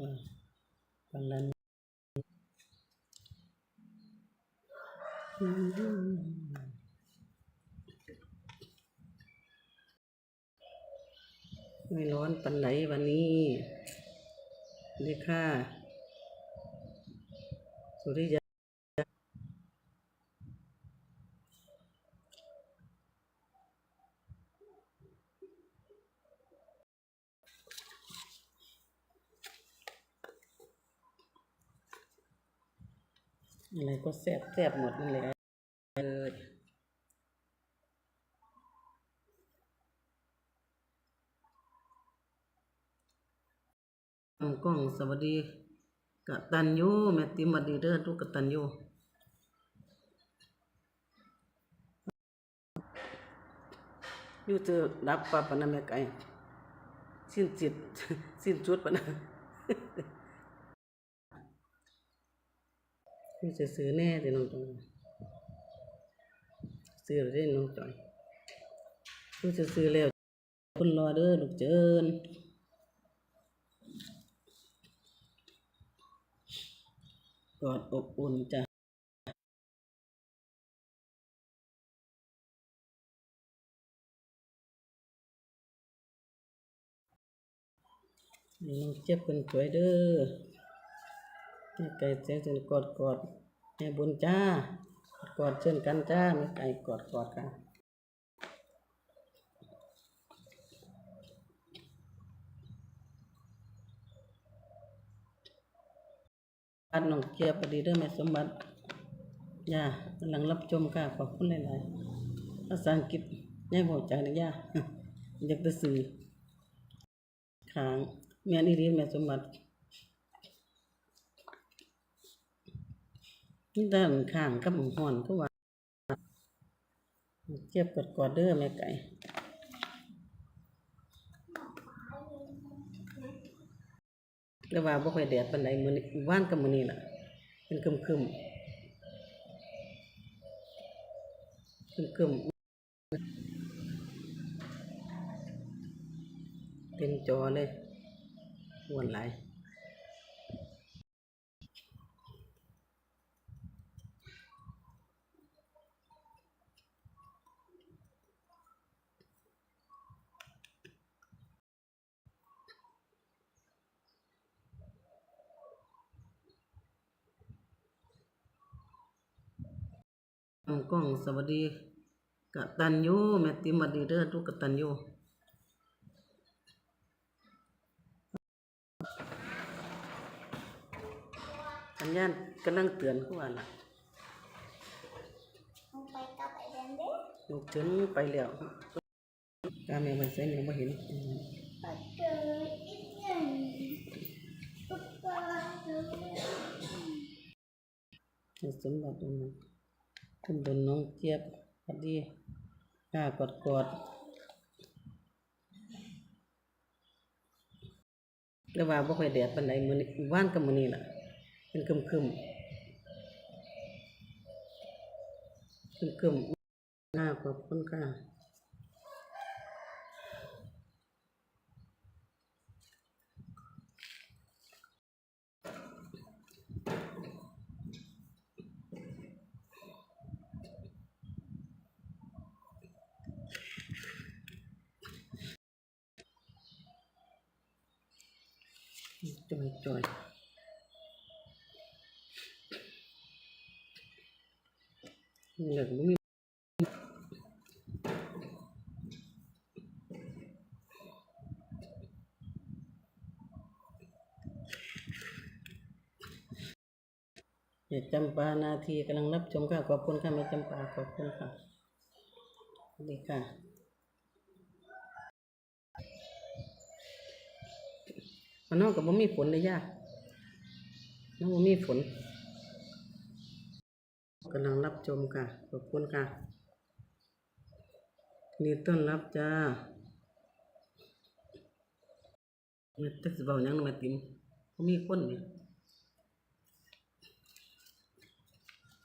ว่าปันนั้นไม่ร้อนปันไหนวันนี้ดีค่ะ สุริยา ก็แซ่บแซ่บหมดนั่นแหละเอออ่องกล้องสวัสดีกตันยูแม่ติมสวัสดีเด้อทุกกตันยูยูเจอรับปะปะนะแม่ไก่สิ้นจิตสิ้นจุดปะนะ นี่จะซื้อแน่แต่น้องจอยซื้อได้น้องจอยนี่จะซื้อแล้วคุณรอเด้อลูกเจิญกอดอบอุ่นจ้ะให้น้องเจ็บเป็นสวยเด้อ แม่ไก่เสียงสียงกอดกอดแม่บุญจ้ากอดเช่นกันจ้าแม่ไก่กอดกอดกันบัดน้องเกียบดีเด้อแม่สมบัติย่ากำลังรับชมค่ะขอบคุณหลายๆภาษาอังกฤษย่าบอกใจนะย่าอยากจะสื่อขางแม่นี่ดีแม่สมบัติ นี่ด้านข้างกับหมูห่อนก็ว่าเจ็บกดกอดเด้อแม่ไก่แล้วว่าบ่ค่อยแดดปานใดมื้อนี้ว่านกับมื้อนี้ล่ะเป็นคึมคึมคึมคึมเต็มจอเลยม่วนหลาย อ่องกล้องสวัสดีกะตันยูแม่ติมสวัสดีเด้อทุกกะตันยูสัญญาณกำลังเตือนเขาว่าล่ะลงไปกับไอเดนเด้ลูกถึงไปแล้วกาแม่มันใส่แม่บ่เห็นอืมปัดเจออีกหนึ่งปุ๊บก็เจอให้สมบัติตรงนั้น คุณบนน้องเจี๊ยบสวัสดีหน้ากดกดแล้วว่าบ่ค่อยแดดปานใดมื้อนี้ว่านกับมื้อนี้ล่ะ เป็นคึมคึมคึมคึมหน้าขอบคุณค่ะ จอยจอยเหลืองบ่มีแม่จำปานาทีกำลังรับชมค่ะ ขอบคุณค่ะแม่จำปาขอบคุณค่ะ ดีค่ะ มันนอกกับบ่ามีฝนเลยย่าน้องบ่ามีฝนกำลังรับชมค่ะ ขอบคุณค่ะนี่ต้อนรับจ้าเมื่อตักเบาหยังมาติมบ่มีคนเนี่ย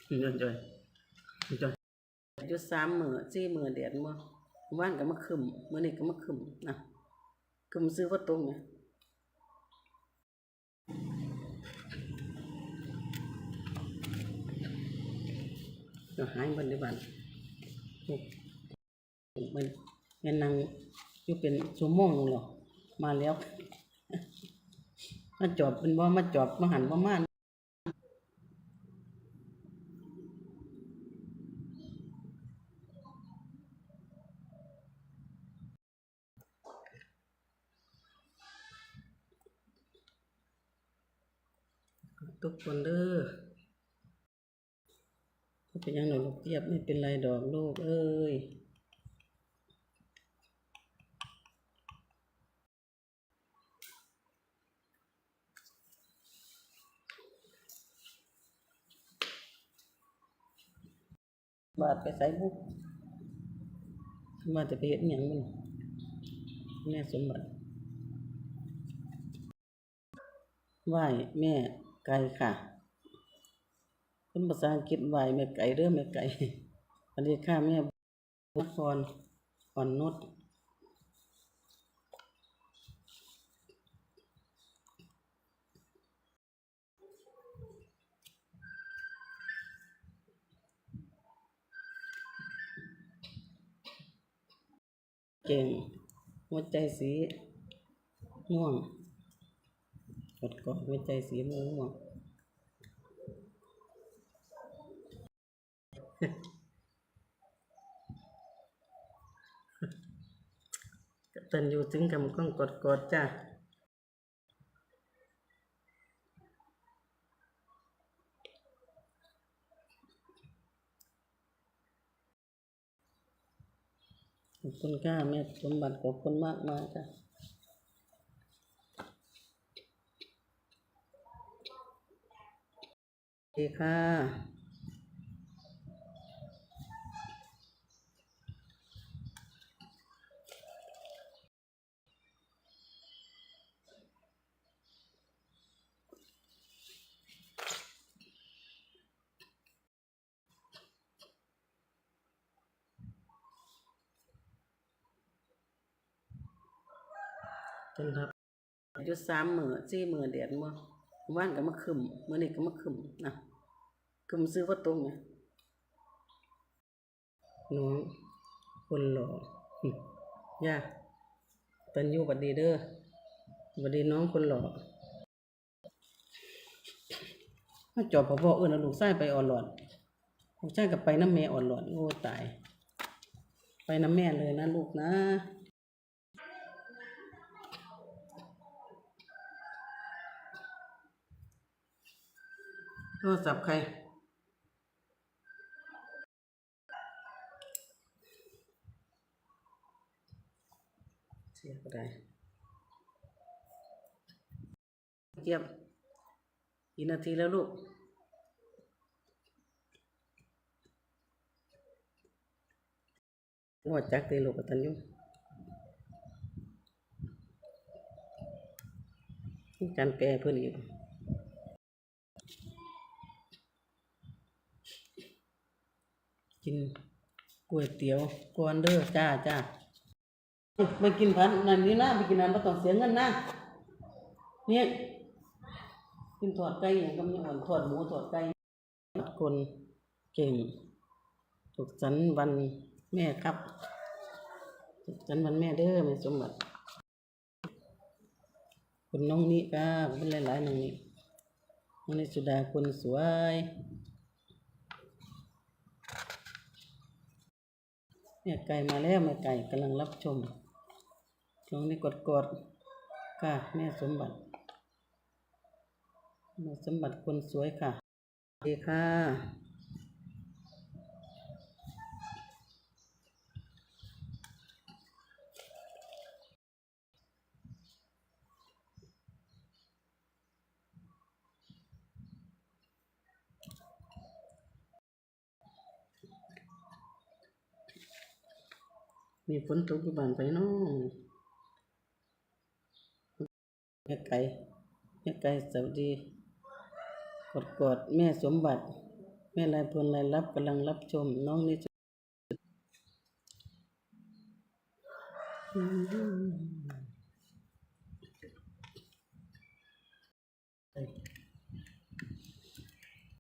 นี่จอยจอยจอยอยู่สามหมื้อสี่หมื้อแดดมื้อว่านก็มาคึมมื้อนี้ก็มาคึมนนะคึมซื้อว่าตรงเนี่ย ก็หายบันในบ้านมันแม่นนางอยู่เป็นชั่วโมงนึงหรอมาแล้วมาจอดเป็นว่ามาจอดมาหันประมาณทุกคนเด้อ เป็นยังหนูลูกเทียบไม่เป็นไรดอกลูกเอ้ยบาดไปใส่บุกมาจะไปเห็นอหย่างมันแม่สมบัติไหวแม่ไก่ค่ะ เป็นภาษาอังกฤษไว้แม่ไก่เด้อแม่ไก่สวัสดีค่ะแม่นครอ่อนนุชเก่งหัวใจสีม่วงกดกอดหัวใจสีม่วง กตันอยู่ถึงกำก้องกดกดจ้าขอบคุณค่ะแม่สมบัติขอบคุณมากมากค่ะดีค่ะ จนครับอยู่สามหมือสี่มือเดือนมื่อว่านก็มาขึ้มมื่อนี้ก็มาขึ้มนะขึ้มซื้อว่าตรงไหมน้องคนหล่อย่าตันยูบัดดีเด้อบัดดีน้องคนหล่อมาจอบพอพ่อเอื้อนเอาลูกไส้ไปอ่อนหลอดลูกไส้กับไปน้ำแม่อ่อนหลอดโง่ตาย ไปน้ำแม่เลยนะลูกนะ โทรศัพท์ใคร เสียก็ได้เยี่ยมกี่นาทีแล้วลูกว่าจักตีลูกกับตันยุ่มีการแปลเพื่อนอีก กินก๋วยเตี๋ยวก่อนเด้อจ้าจ้าไปกินพันนั่นนี่นะไปกินนั่นไม่ต้องเสียเงินนะเนี่ยกินทอดไก่อย่างก็มีอ่อนทอดหมูทอดไก่คนเก่งสุขสันต์วันแม่ครับสุขสันต์วันแม่เด้อแม่สมบัติคุณน้องนี่ก็เป็นหลายๆน้องนี่น้องนี่สุดาคนสวย เนี่ยไก่มาแล้วแม่ไก่กำลังรับชมตรงนี้กดกดๆค่ะแม่สมบัติแม่สมบัติคนสวยค่ะดีค่ะ มีฝนตกอยู่บ้านไปน้องแม่ไก่แม่ไก่สวัสดี กดกดแม่สมบัติ แม่ลายพลลายรับกำลังรับชมน้องนี่